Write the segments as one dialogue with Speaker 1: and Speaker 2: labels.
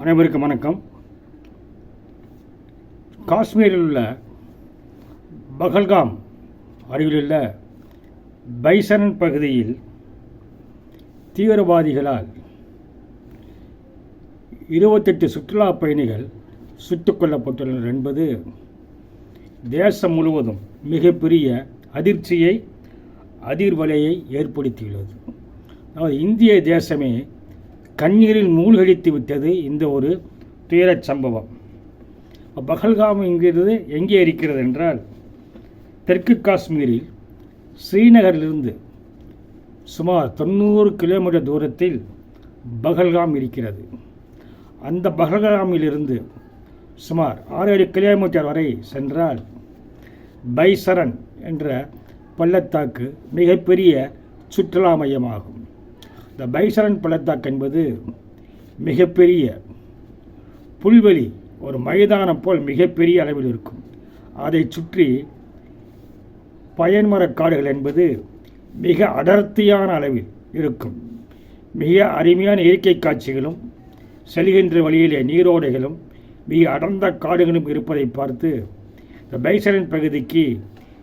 Speaker 1: அனைவருக்கும் வணக்கம். காஷ்மீரில் உள்ள பகல்காம் அருகிலுள்ள பைசன் பகுதியில் தீவிரவாதிகளால் இருபத்தெட்டு சுற்றுலா பயணிகள் சுட்டுக் கொல்லப்பட்டுள்ளனர் என்பது தேசம் முழுவதும் மிகப்பெரிய அதிர்ச்சியை அதிர்வலையை ஏற்படுத்தியுள்ளது. அதாவது இந்திய தேசமே கண்ணீரில் மூழ்கடித்து விட்டது இந்த ஒரு துயரச் சம்பவம். பகல்காம் என்கிறது எங்கே இருக்கிறது என்றால் தெற்கு காஷ்மீரில் ஸ்ரீநகரிலிருந்து சுமார் தொண்ணூறு கிலோமீட்டர் தூரத்தில் பகல்காம் இருக்கிறது. அந்த பகல்காமிலிருந்து சுமார் ஆறு ஏழு கிலோமீட்டர் வரை சென்றால் பைசரன் என்ற பள்ளத்தாக்கு மிகப்பெரிய சுற்றுலா மையமாகும். இந்த பைசரன் பள்ளத்தாக்கு என்பது மிகப்பெரிய புல்வெளி ஒரு மைதானம் போல் மிகப்பெரிய அளவில் இருக்கும். அதை சுற்றி பயன்மரக் காடுகள் என்பது மிக அடர்த்தியான அளவில் இருக்கும். மிக அருமையான இயற்கை காட்சிகளும் செல்கின்ற வழியிலே நீரோடைகளும் மிக அடர்ந்த காடுகளும் இருப்பதை பார்த்து இந்த பைசரன் பகுதிக்கு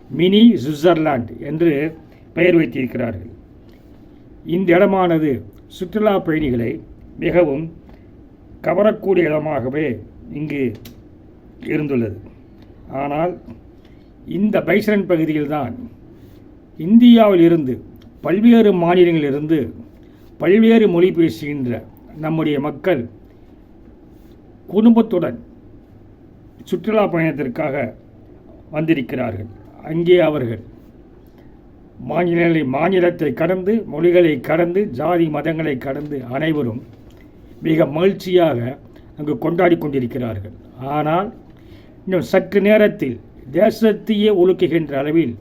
Speaker 1: மினி சுவிட்சர்லாந்து என்று பெயர் வைத்திருக்கிறார்கள். இந்த இடமானது சுற்றுலா பயணிகளை மிகவும் கவரக்கூடிய இடமாகவே இங்கு இருந்துள்ளது. ஆனால் இந்த பைசரன் பகுதியில்தான் இந்தியாவில் இருந்து பல்வேறு மாநிலங்களிலிருந்து பல்வேறு மொழி பேசுகின்ற நம்முடைய மக்கள் குடும்பத்துடன் சுற்றுலா பயணத்திற்காக வந்திருக்கிறார்கள். அங்கே அவர்கள் மாநிலங்களை மாநிலத்தை கடந்து மொழிகளை கடந்து ஜாதி மதங்களை கடந்து அனைவரும் மிக மகிழ்ச்சியாக அங்கு கொண்டாடி கொண்டிருக்கிறார்கள். ஆனால் இன்னும் சற்று நேரத்தில் தேசத்தையே ஒழுக்குகின்ற அளவில்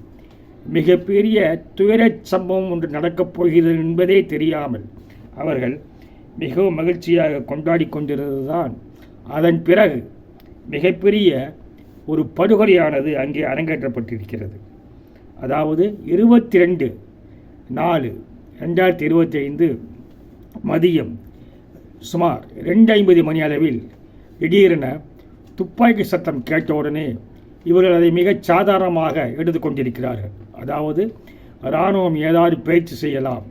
Speaker 1: மிகப்பெரிய துயரச் சம்பவம் ஒன்று நடக்கப் போகிறது என்பதே தெரியாமல் அவர்கள் மிகவும் மகிழ்ச்சியாக கொண்டாடி கொண்டிருந்தது தான் அதன் பிறகு மிகப்பெரிய ஒரு படுகொலையானது அங்கே அரங்கேற்றப்பட்டிருக்கிறது. அதாவது இருபத்தி ரெண்டு நாலு ரெண்டாயிரத்தி இருபத்தி ஐந்து மதியம் சுமார் ரெண்டு ஐம்பது மணி அளவில் திடீரென துப்பாக்கி சத்தம் கேட்டவுடனே இவர்கள் அதை மிகச் சாதாரணமாக எடுத்துக்கொண்டிருக்கிறார்கள். அதாவது இராணுவம் ஏதாவது பயிற்சி செய்யலாம்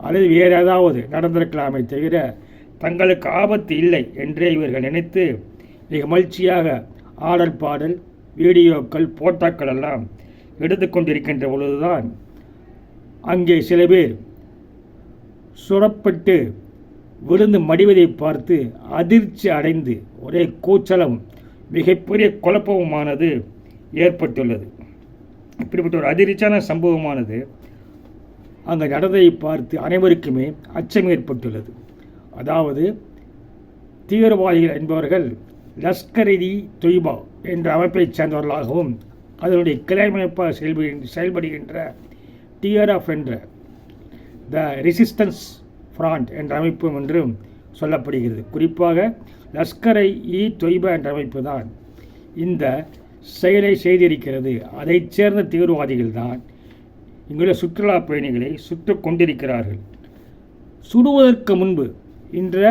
Speaker 1: அல்லது வேறு ஏதாவது நடந்திருக்கலாமே தவிர தங்களுக்கு ஆபத்து இல்லை என்றே இவர்கள் நினைத்து மிக மகிழ்ச்சியாக ஆடல் பாடல் வீடியோக்கள் போட்டோக்கள் எல்லாம் எடுத்துக்கொண்டிருக்கின்ற பொழுதுதான் அங்கே சில பேர் சுரப்பட்டு விழுந்து மடிவதை பார்த்து அதிர்ச்சி அடைந்து ஒரே கூச்சலும் மிகப்பெரிய குழப்பமானது ஏற்பட்டுள்ளது. இப்படிப்பட்ட ஒரு அதிர்ச்சியான சம்பவமானது அங்கே நடந்ததை பார்த்து அனைவருக்குமே அச்சம் ஏற்பட்டுள்ளது. அதாவது தீவிரவாதிகள் என்பவர்கள் லஷ்கர் இ தொய்பா என்ற அமைப்பைச் சேர்ந்தவர்களாகவும் அதனுடைய கிளைமைப்பாக செயல்படு செயல்படுகின்ற டிஆர்எஃப் என்ற த ரெசிஸ்டன்ஸ் ஃப்ராண்ட் என்ற அமைப்பு என்றும் சொல்லப்படுகிறது. குறிப்பாக லஷ்கரை இ தொய்பா என்ற அமைப்பு தான் இந்த செயலை செய்திருக்கிறது. அதைச் சேர்ந்த தீவிரவாதிகள் தான் இங்குள்ள சுற்றுலா பயணிகளை சுட்டு கொண்டிருக்கிறார்கள். சுடுவதற்கு முன்பு இன்ற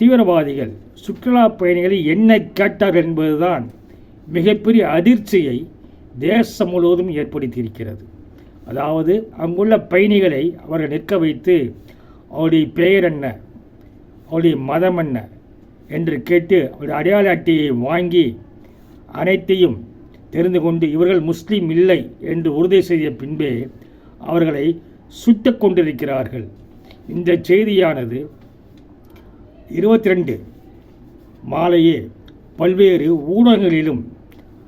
Speaker 1: தீவிரவாதிகள் சுற்றுலா பயணிகளை என்ன கேட்டார்கள் என்பதுதான் மிகப்பெரிய அதிர்ச்சியை தேசம் முழுவதும் ஏற்படுத்தியிருக்கிறது. அதாவது அங்குள்ள பயணிகளை அவர்கள் நிற்க வைத்து அவருடைய பெயர் என்ன அவருடைய மதம் என்ன என்று கேட்டு அவருடைய அடையாள அட்டையை வாங்கி அனைத்தையும் தெரிந்து கொண்டு இவர்கள் முஸ்லீம் இல்லை என்று உறுதி செய்த பின்பே அவர்களை சுட்டு கொண்டிருக்கிறார்கள். இந்த செய்தியானது இருபத்தி ரெண்டு மாலையே பல்வேறு ஊடகங்களிலும்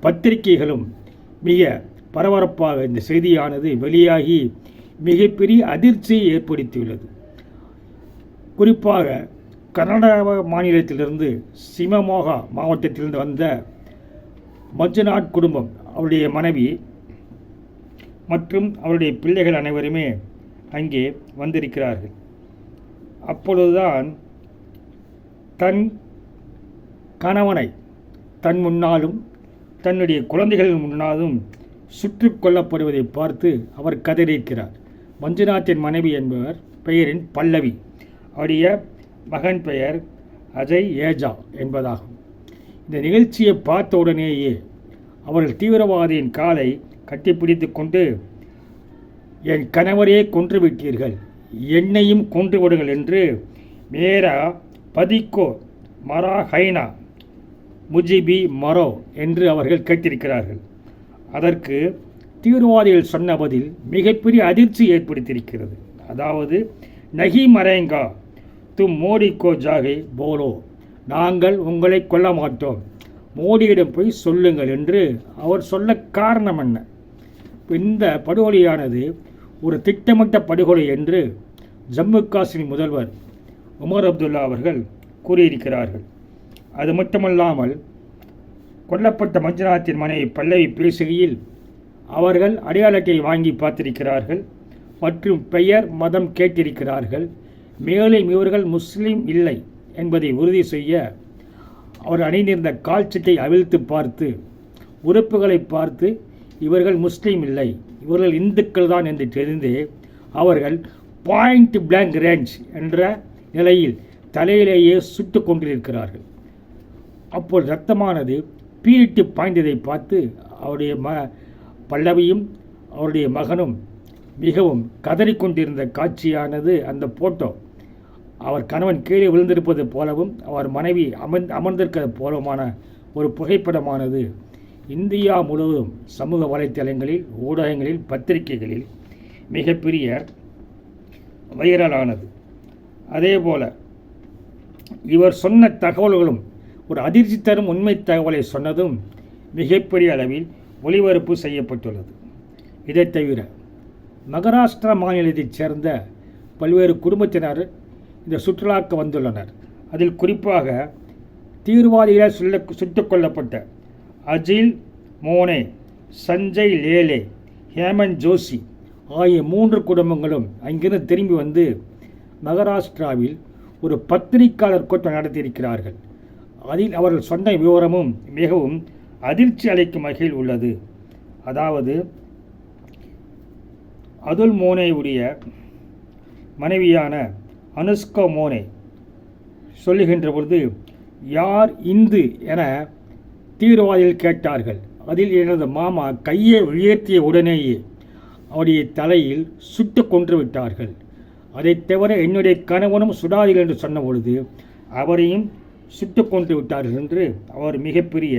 Speaker 1: பத்திரிகைகளும் மிக பரபரப்பாக இந்த செய்தியானது வெளியாகி மிகப்பெரிய அதிர்ச்சியை ஏற்படுத்தியுள்ளது. குறிப்பாக கர்நாடக மாநிலத்திலிருந்து சிவமோகா மாவட்டத்திலிருந்து வந்த மஞ்சுநாத் குடும்பம் அவருடைய மனைவி மற்றும் அவருடைய பிள்ளைகள் அனைவருமே அங்கே வந்திருக்கிறார்கள். அப்பொழுதுதான் தன் கணவனை தன் முன்னாலும் தன்னுடைய குழந்தைகள் முன்னாலும் சுற்று கொல்லப்படுவதை பார்த்து அவர் கதறியிருக்கிறார். மஞ்சுநாத்தின் மனைவி என்பவர் பெயரின் பல்லவி. அவருடைய மகன் பெயர் அஜய் ஏஜா என்பதாகும். இந்த நிகழ்ச்சியை பார்த்த உடனேயே அவர்கள் தீவிரவாதியின் காலை கட்டிப்பிடித்து கொண்டு என் கணவரையே கொன்று விட்டீர்கள். என்னையும் கொன்று விடுங்கள் என்று மேரா பதிக்கோ மரா ஹைனா முஜிபி மரோ என்று அவர்கள் கேட்டிருக்கிறார்கள். அதற்கு தீவிரவாதிகள் சொன்ன பதில் மிகப்பெரிய அதிர்ச்சி ஏற்படுத்தியிருக்கிறது. அதாவது நகி மரேங்கா தும் மோடி கோ ஜாகை போலோ நாங்கள் உங்களை கொல்ல மாட்டோம். மோடியிடம் போய் சொல்லுங்கள் என்று அவர் சொல்ல காரணம் என்ன? இந்த படுகொலையானது ஒரு திட்டமிட்ட படுகொலை என்று ஜம்மு காஷ்மீர் முதல்வர் உமர் அப்துல்லா அவர்கள் கூறியிருக்கிறார்கள். அது மட்டுமல்லாமல் கொல்லப்பட்ட மஞ்சுநாத்தின் மனைவி பல்லவி பேசுகையில் அவர்கள் அடையாள வாங்கி பார்த்திருக்கிறார்கள் மற்றும் பெயர் மதம் கேட்டிருக்கிறார்கள். மேலும் இவர்கள் முஸ்லீம் இல்லை என்பதை உறுதி செய்ய அவர் அணிந்திருந்த கால்ச்சட்டை அவிழ்த்து பார்த்து உறுப்புகளை பார்த்து இவர்கள் முஸ்லீம் இல்லை இவர்கள் இந்துக்கள் தான் என்று தெரிந்து அவர்கள் பாயிண்ட் பிளாங்க் ரேஞ்ச் என்ற நிலையில் தலையிலேயே சுட்டு கொண்டிருக்கிறார்கள். அப்போது ரத்தமானது பீரிட்டு பாய்ந்ததை பார்த்து அவருடைய ம பல்லவியும் அவருடைய மகனும் மிகவும் கதறிக்கொண்டிருந்த காட்சியானது அந்த போட்டோ. அவர் கணவன் கீழே விழுந்திருப்பது போலவும் அவர் மனைவி அமர் அமர்ந்திருக்கிறது போலவுமான ஒரு புகைப்படமானது இந்தியா முழுவதும் சமூக வலைத்தளங்களில் ஊடகங்களில் பத்திரிகைகளில் மிகப்பெரிய வைரலானது. அதே போல் இவர் சொன்ன தகவல்களும் ஒரு அதிர்ச்சி தரும் உண்மை தகவலை சொன்னதும் மிகப்பெரிய அளவில் ஒளிபரப்பு செய்யப்பட்டுள்ளது. இதைத் தவிர மகாராஷ்டிரா மாநிலத்தைச் சேர்ந்த பல்வேறு குடும்பத்தினர் இந்த சுற்றுலாக்கு வந்துள்ளனர். அதில் குறிப்பாக தீவிரவாதிகளால் சுள்ள சுட்டுக் கொல்லப்பட்ட அஜில் மோனே சஞ்சய் லேலே ஹேமந்த் ஜோஷி ஆகிய மூன்று குடும்பங்களும் அங்கிருந்து திரும்பி வந்து மகாராஷ்டிராவில் ஒரு பத்திரிகையாளர் கூட்டம் நடத்தியிருக்கிறார்கள். அதில் அவர்கள் சொன்ன விவரமும் மிகவும் அதிர்ச்சி அளிக்கும் வகையில் உள்ளது. அதாவது அதுல் மோனேவுடைய மனைவியான அனுஷ்கா மோனே சொல்லுகின்ற பொழுது யார் இந்து என தீவிரவாதிகள் கேட்டார்கள். அதில் எனது மாமா கையை உயர்த்திய உடனேயே அவருடைய தலையில் சுட்டு கொன்று விட்டார்கள். அதைத் தவிர என்னுடைய கணவனும் சுடாதீர்கள் என்று சொன்ன பொழுது அவரையும் சுட்டு கொண்டு விட்டார்கள் என்று அவர் மிகப்பெரிய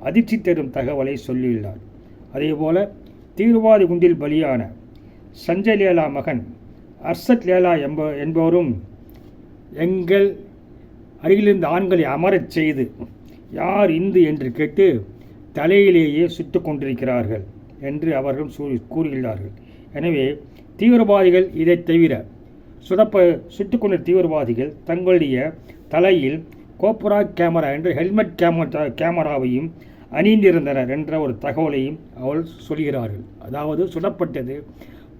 Speaker 1: அதிர்ச்சி தரும் தகவலை சொல்லியுள்ளார். அதேபோல தீவிரவாதி குண்டில் பலியான சஞ்சய் லேலா மகன் அர்சத் லேலா என்ப என்பவரும் எங்கள் அருகிலிருந்து ஆண்களை அமரச் செய்து யார் இந்து என்று கேட்டு தலையிலேயே சுட்டு கொண்டிருக்கிறார்கள் என்று அவர்கள் கூறி கூறுகிறார்கள் எனவே தீவிரவாதிகள் இதைத் தவிர சுடப்ப சுட்டுக்கொண்ட தீவிரவாதிகள் தங்களுடைய தலையில் கோப்ரா கேமரா என்று ஹெல்மெட் கேமரா கேமராவையும் அணிந்திருந்தனர் என்ற ஒரு தகவலையும் அவள் சொல்கிறார்கள். அதாவது சுடப்பட்டது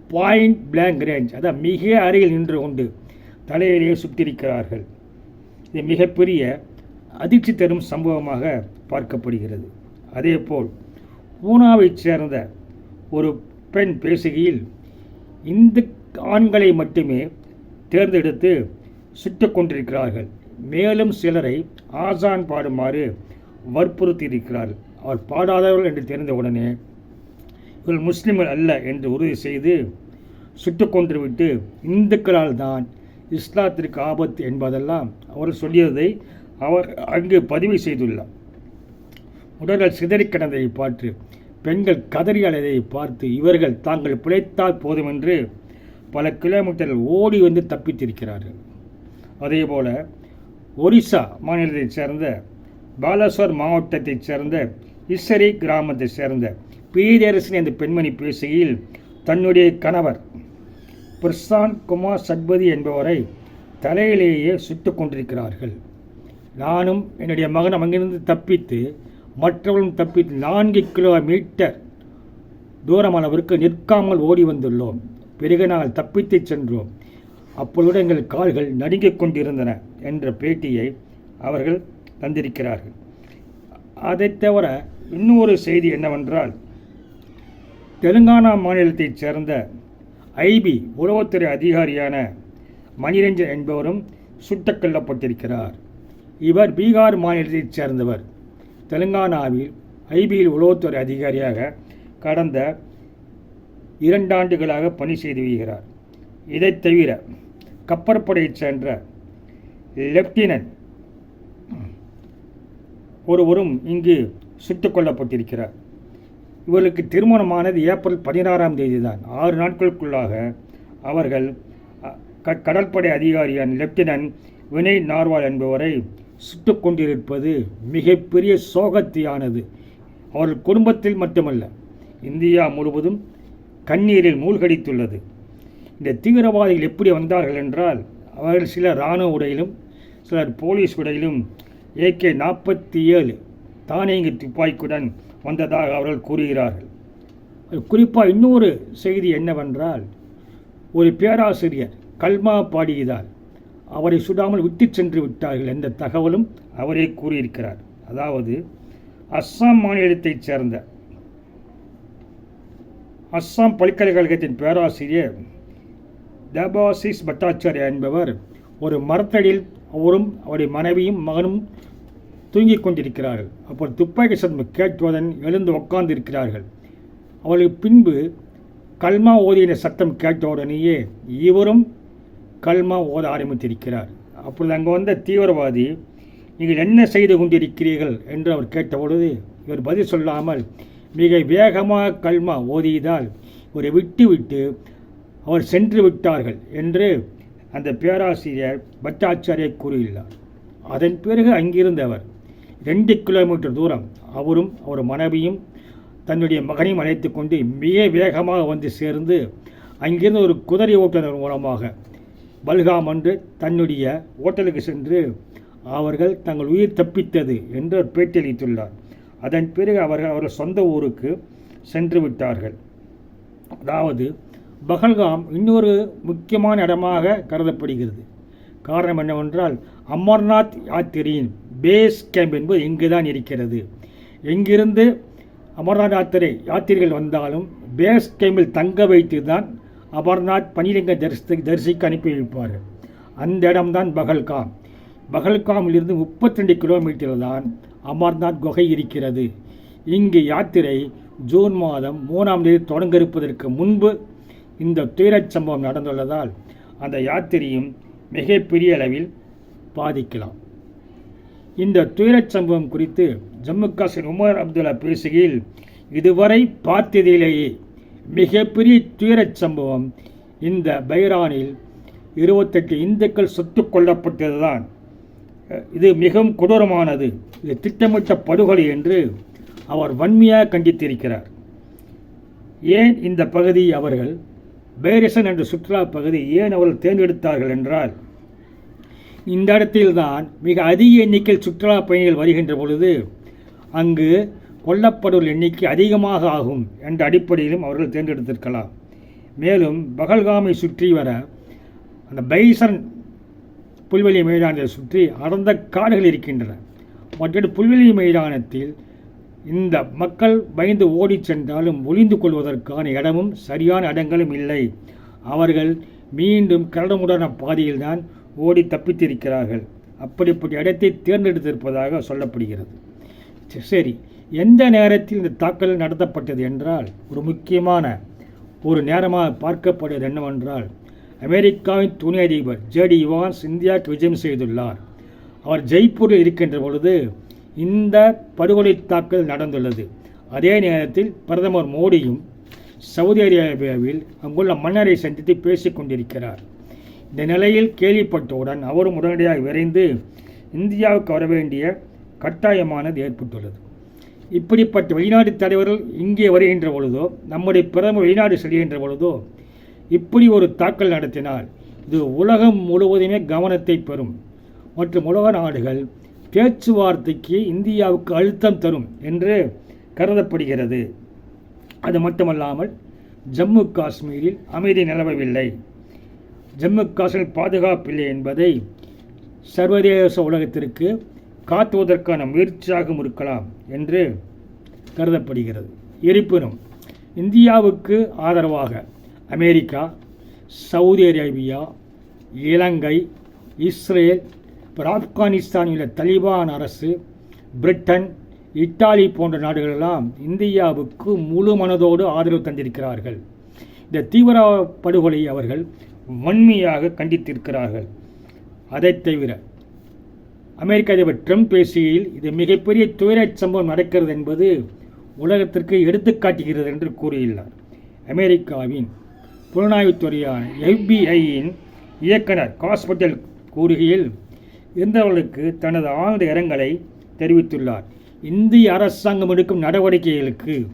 Speaker 1: பாயிண்ட் பிளாங்க் ரேஞ்ச் அதான் மிக அருகில் நின்று கொண்டு தலையிலேயே சுட்டிருக்கிறார்கள் இது மிகப்பெரிய அதிர்ச்சி தரும் சம்பவமாக பார்க்கப்படுகிறது. அதேபோல் பூனாவைச் சேர்ந்த ஒரு பெண் பேசுகையில் இந்து ஆண்களை மட்டுமே தேர்ந்தெடுத்து சுட்டுக் கொண்டிருக்கிறார்கள். மேலும் சிலரை ஆசான் பாடுமாறு வற்புறுத்தியிருக்கிறார். அவர் பாடாதவர்கள் என்று தெரிந்த உடனே இவர்கள் முஸ்லிம்கள் அல்ல என்று உறுதி செய்து சுட்டு கொன்றுவிட்டு இந்துக்களால் தான் இஸ்லாத்திற்கு ஆபத்து என்பதெல்லாம் அவர் சொல்லியதை அவர் அங்கு பதிவு செய்துள்ளார். உடல்கள் சிதறி கிடந்ததை பார்த்து பெண்கள் கதறி அலைதை பார்த்து இவர்கள் தாங்கள் பிழைத்தால் போதும் என்று பல கிலோமீட்டர்கள் ஓடி வந்து தப்பித்திருக்கிறார்கள். அதேபோல ஒரிசா மாநிலத்தைச் சேர்ந்த பாலாசோர் மாவட்டத்தைச் சேர்ந்த இஸ்ஸரி கிராமத்தைச் சேர்ந்த பீதரசன் என்ற பெண்மணி பேசுகையில் தன்னுடைய கணவர் பிரசாந்த் குமார் சத்பதி என்பவரை தலையிலேயே சுட்டு கொண்டிருக்கிறார்கள் நானும் என்னுடைய மகனும் அங்கிருந்து தப்பித்து மற்றவர்களும் தப்பித்து நான்கு கிலோமீட்டர் தூரமானவருக்கு நிற்காமல் ஓடி வந்துள்ளோம் பிறகு நாங்கள் தப்பித்து சென்றோம். அப்பொழுது எங்கள் கால்கள் நடுங்கிக் கொண்டிருந்தன என்ற பேட்டியை அவர்கள் தந்திருக்கிறார்கள். அதை தவிர இன்னொரு செய்தி என்னவென்றால் தெலுங்கானா மாநிலத்தைச் சேர்ந்த ஐபி உளவுத்துறை அதிகாரியான மணிரஞ்சன் என்பவரும் சுட்டுக் கொல்லப்பட்டிருக்கிறார். இவர் பீகார் மாநிலத்தைச் சேர்ந்தவர். தெலுங்கானாவில் ஐபியில் உளவுத்துறை அதிகாரியாக கடந்த இரண்டாண்டுகளாக பணி செய்து வருகிறார். இதைத் தவிர கப்பற்படையைச் சேர்ந்த லெப்டினன்ட் ஒருவரும் இங்கு சுட்டுக் கொல்லப்பட்டிருக்கிறார். இவர்களுக்கு திருமணமானது ஏப்ரல் பதினாறாம் தேதி தான் ஆறு நாட்களுக்குள்ளாக அவர்கள் க- கடற்படை அதிகாரியான லெப்டினன்ட் வினய் நார்வால் என்பவரை சுட்டுக் கொண்டிருப்பது மிகப்பெரிய சோகத்தியானது. அவர்கள் குடும்பத்தில் மட்டுமல்ல இந்தியா முழுவதும் கண்ணீரில் மூழ்கடித்துள்ளது. இந்த தீவிரவாதிகள் எப்படி வந்தார்கள் என்றால் அவர்கள் சிலர் இராணுவ உடையிலும் சிலர் போலீஸ் உடையிலும் ஏகே நாற்பத்தி ஏழு தானியங்கி துப்பாக்கியுடன் வந்ததாக அவர்கள் கூறுகிறார்கள். குறிப்பாக இன்னொரு செய்தி என்னவென்றால் ஒரு பேராசிரியர் கல்மா பாடியதால் அவரை சுடாமல் விட்டுச் சென்று விட்டார்கள் என்ற தகவலும் அவரே கூறியிருக்கிறார். அதாவது அஸ்ஸாம் மாநிலத்தைச் சேர்ந்த அஸ்ஸாம் பல்கலைக்கழகத்தின் பேராசிரியர் தபாசிஸ் பட்டாச்சாரியா என்பவர் ஒரு மரத்தடியில் அவரும் அவருடைய மனைவியும் மகனும் தூங்கிக் கொண்டிருக்கிறார்கள் அப்போ துப்பாக்கி சத்தம் கேட்பதன் எழுந்து உட்கார்ந்து இருக்கிறார்கள் அவளுக்கு பின்பு கல்மா ஓதியின சத்தம் கேட்டவுடனேயே இவரும் கல்மா ஓத ஆரம்பித்திருக்கிறார். அப்பொழுது அங்கே வந்த தீவிரவாதி நீங்கள் என்ன செய்து கொண்டிருக்கிறீர்கள்? என்று அவர் கேட்டபொழுது இவர் பதில் சொல்லாமல் மிக வேகமாக கல்மா ஓதியதால் இவரை விட்டு விட்டு அவர் சென்று விட்டார்கள் என்று அந்த பேராசிரியர் பட்டாச்சாரியை கூறியுள்ளார். அதன் பிறகு அங்கிருந்தவர். ரெண்டு கிலோமீட்டர் தூரம் அவரும் அவர் மனைவியும் தன்னுடைய மகனையும் அழைத்து கொண்டு மிக வேகமாக வந்து சேர்ந்து அங்கிருந்து ஒரு குதிரை ஓட்டுநர் மூலமாக பல்காம் அன்று தன்னுடைய ஓட்டலுக்கு சென்று அவர்கள் தங்கள் உயிர் தப்பித்தது என்று ஒரு பேட்டியளித்துள்ளார் அதன் பிறகு அவர்கள் அவர்கள் சொந்த ஊருக்கு சென்று விட்டார்கள். அதாவது பகல்காம் இன்னொரு முக்கியமான இடமாக கருதப்படுகிறது. காரணம் என்னவென்றால் அமர்நாத் யாத்திரையின் பேஸ் கேம்ப் என்பது இங்கு தான் இருக்கிறது. எங்கிருந்து அமர்நாத் யாத்திரை யாத்திரைகள் வந்தாலும் பேஸ் கேம்பில் தங்க வைத்து தான் அமர்நாத் பனிலிங்க தரிசி தரிசிக்க அனுப்பி வைப்பார் அந்த இடம்தான் பகல்காம். பகல்காமிலிருந்து 32 கிலோமீட்டர் தான் அமர்நாத் குகை இருக்கிறது. இங்கு யாத்திரை ஜூன் மாதம் மூணாம் தேதி தொடங்க இருப்பதற்கு முன்பு இந்த துயரச் சம்பவம் நடந்துள்ளதால் அந்த யாத்திரையும் மிகப்பெரிய அளவில் பாதிக்கலாம். இந்த துயரச் சம்பவம் குறித்து ஜம்மு காஷ்மீர் உமர் அப்துல்லா பேசுகையில் இதுவரை பார்த்ததிலேயே மிகப்பெரிய துயரச் சம்பவம் இந்த பைரானில் இருபத்தெட்டு இந்துக்கள் சுத்து கொல்லப்பட்டதுதான். இது மிகவும் கொடூரமானது. இது திட்டமிட்ட படுகொலை என்று அவர் வன்மையாக கண்டித்திருக்கிறார். ஏன் இந்த பகுதி அவர்கள் பேரிசன் என்ற சுற்றுலா பகுதி ஏன் அவர்கள் தேர்ந்தெடுத்தார்கள் என்றால் இந்த இடத்தில்தான் மிக அதிக எண்ணிக்கையில் சுற்றுலா பயணிகள் வருகின்ற பொழுது அங்கு கொல்லப்படுவோர் எண்ணிக்கை அதிகமாக ஆகும் என்ற அடிப்படையிலும் அவர்கள் தேர்ந்தெடுத்திருக்கலாம். மேலும் பகல்காமை சுற்றி வர அந்த பைசன் புல்வெளி மைதானத்தை சுற்றி அடர்ந்த காடுகள் இருக்கின்றன. மற்றொரு புல்வெளி மைதானத்தில் இந்த மக்கள் பயந்து ஓடிச் சென்றாலும் ஒளிந்து கொள்வதற்கான இடமும் சரியான இடங்களும் இல்லை. அவர்கள் மீண்டும் கரடுமுடான பாதையில்தான் ஓடி தப்பித்திருக்கிறார்கள். அப்படிப்பட்ட இடத்தை தேர்ந்தெடுத்திருப்பதாக சொல்லப்படுகிறது. சரி எந்த நேரத்தில் இந்த தாக்கல் நடத்தப்பட்டது என்றால் ஒரு முக்கியமான ஒரு நேரமாக பார்க்கப்படுவது என்னவென்றால் அமெரிக்காவின் துணை அதிபர் ஜேடி இவான்ஸ் இந்தியாவுக்கு விஜயம் செய்துள்ளார். அவர் ஜெய்ப்பூரில் இருக்கின்ற பொழுது இந்த படுகொலை தாக்குதல் நடந்துள்ளது. அதே நேரத்தில் பிரதமர் மோடியும் சவுதி அரேபியாவில் அங்குள்ள மன்னரை சந்தித்து பேசிக் கொண்டிருக்கிறார். இந்த நிலையில் கேள்விப்பட்டவுடன் அவரும் உடனடியாக விரைந்து இந்தியாவுக்கு வர வேண்டிய கட்டாயமானது ஏற்பட்டுள்ளது. இப்படிப்பட்ட வெளிநாட்டு தலைவர்கள் இங்கே வருகின்ற பொழுதோ நம்முடைய பிரதமர் வெளிநாடு செல்கின்ற பொழுதோ இப்படி ஒரு தாக்கல் நடத்தினால் இது உலகம் முழுவதுமே கவனத்தை பெறும். மற்றும் உலக நாடுகள் பேச்சுவார்த்தைக்கு இந்தியாவுக்கு அழுத்தம் தரும் என்று கருதப்படுகிறது. அது மட்டுமல்லாமல் ஜம்மு காஷ்மீரில் அமைதி நிலவவில்லை. ஜம்மு காஷ்மீர் பாதுகாப்பில்லை என்பதை சர்வதேச உலகத்திற்கு காட்டுவதற்கான முயற்சியாகவும் இருக்கலாம் என்று கருதப்படுகிறது. இருப்பினும் இந்தியாவுக்கு ஆதரவாக America Saudi Arabia Ilangai Israel அப்புறம் ஆப்கானிஸ்தானில் உள்ள தலிபான் அரசு பிரிட்டன் இத்தாலி போன்ற நாடுகளெல்லாம் இந்தியாவுக்கு முழு மனதோடு ஆதரவு தந்திருக்கிறார்கள். இந்த தீவிர படுகொலையை அவர்கள் வன்மையாக கண்டித்திருக்கிறார்கள். அதை தவிர அமெரிக்க அதிபர் ட்ரம்ப் பேசுகையில் இது மிகப்பெரிய துயரச் சம்பவம் நடக்கிறது என்பது உலகத்திற்கு எடுத்துக்காட்டுகிறது என்று கூறியுள்ளார். அமெரிக்காவின் புலனாய்வுத்துறையான எஃபிஐயின் இயக்குனர் காஸ்பட்டல் கூறுகையில் இருந்தவர்களுக்கு தனது ஆழ்ந்த இரங்கலை தெரிவித்துள்ளார். இந்திய அரசாங்கம் எடுக்கும் நடவடிக்கைகளுக்கு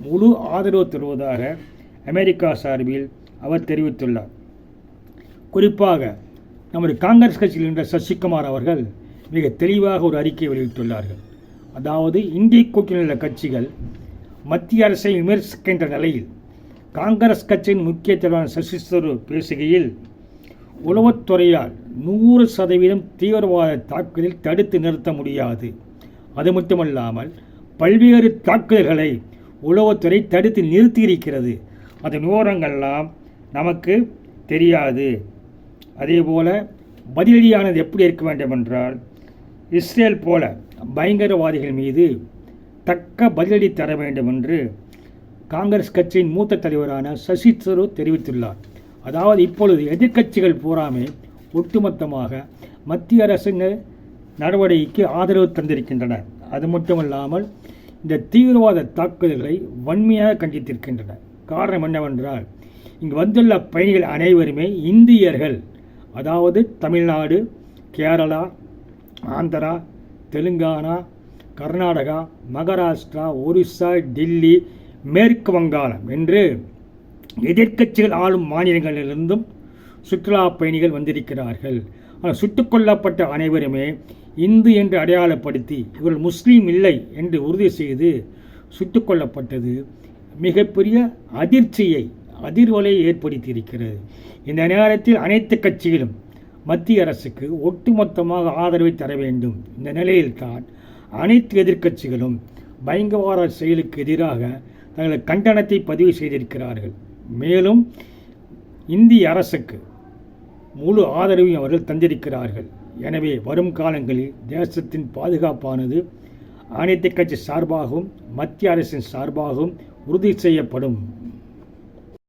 Speaker 1: முழு ஆதரவு தருவதாக அமெரிக்கா சார்பில் அவர் தெரிவித்துள்ளார். குறிப்பாக நமது காங்கிரஸ் கட்சியில் நின்ற சசிகுமார் அவர்கள் மிக தெளிவாக ஒரு அறிக்கை வெளியிட்டுள்ளார்கள். அதாவது இந்திய கூட்டணியில் உள்ள கட்சிகள் மத்திய அரசை விமர்சிக்கின்ற நிலையில் காங்கிரஸ் கட்சியின் முக்கிய தலைவர் சசி பேசுகையில் உளவுத்துறையால் நூறு சதவீதம் தீவிரவாத தாக்குதலில் தடுத்து நிறுத்த முடியாது. அது மட்டுமல்லாமல் பல்வேறு தாக்குதல்களை உளவுத்துறை தடுத்து நிறுத்தியிருக்கிறது. அதன் விவரங்கள்லாம் நமக்கு தெரியாது. அதேபோல பதிலடியானது எப்படி இருக்க வேண்டும் என்றால் இஸ்ரேல் போல பயங்கரவாதிகள் மீது தக்க பதிலடி தர வேண்டும் என்று காங்கிரஸ் கட்சியின் மூத்த தலைவரான சசி தரூர் தெரிவித்துள்ளார். அதாவது இப்பொழுது எதிர்க்கட்சிகள் பூராமே ஒட்டுமொத்தமாக மத்திய அரசின் நடவடிக்கைக்கு ஆதரவு தந்திருக்கின்றன. அது மட்டுமல்லாமல் இந்த தீவிரவாத தாக்குதல்களை வன்மையாக கண்டித்திருக்கின்றன. காரணம் என்னவென்றால் இங்கு வந்துள்ள பயணிகள் அனைவருமே இந்தியர்கள். அதாவது தமிழ்நாடு கேரளா ஆந்திரா தெலுங்கானா கர்நாடகா மகாராஷ்டிரா ஒரிசா டெல்லி மேற்கு வங்காளம் என்று எதிர்க்கட்சிகள் ஆளும் மாநிலங்களிலிருந்தும் சுற்றுலா பயணிகள் வந்திருக்கிறார்கள். ஆனால் சுட்டுக் கொல்லப்பட்ட அனைவருமே இந்து என்று அடையாளப்படுத்தி இவர்கள் முஸ்லீம் இல்லை என்று உறுதி செய்து சுட்டுக் கொல்லப்பட்டது மிகப்பெரிய அதிர்ச்சியை அதிர்வலையை ஏற்படுத்தியிருக்கிறது. இந்த நேரத்தில் அனைத்து கட்சிகளும் மத்திய அரசுக்கு ஒட்டுமொத்தமாக ஆதரவை தர வேண்டும். இந்த நிலையில்தான் அனைத்து எதிர்க்கட்சிகளும் பயங்கரவாத செயலுக்கு எதிராக தங்களது கண்டனத்தை பதிவு செய்திருக்கிறார்கள். மேலும் இந்திய அரசுக்கு முழு ஆதரவையும் அவர்கள் தந்திருக்கிறார்கள். எனவே வரும் காலங்களில் தேசத்தின் பாதுகாப்பானது அனைத்து கட்சி சார்பாகவும் மத்திய அரசின் சார்பாகவும் உறுதி செய்யப்படும்.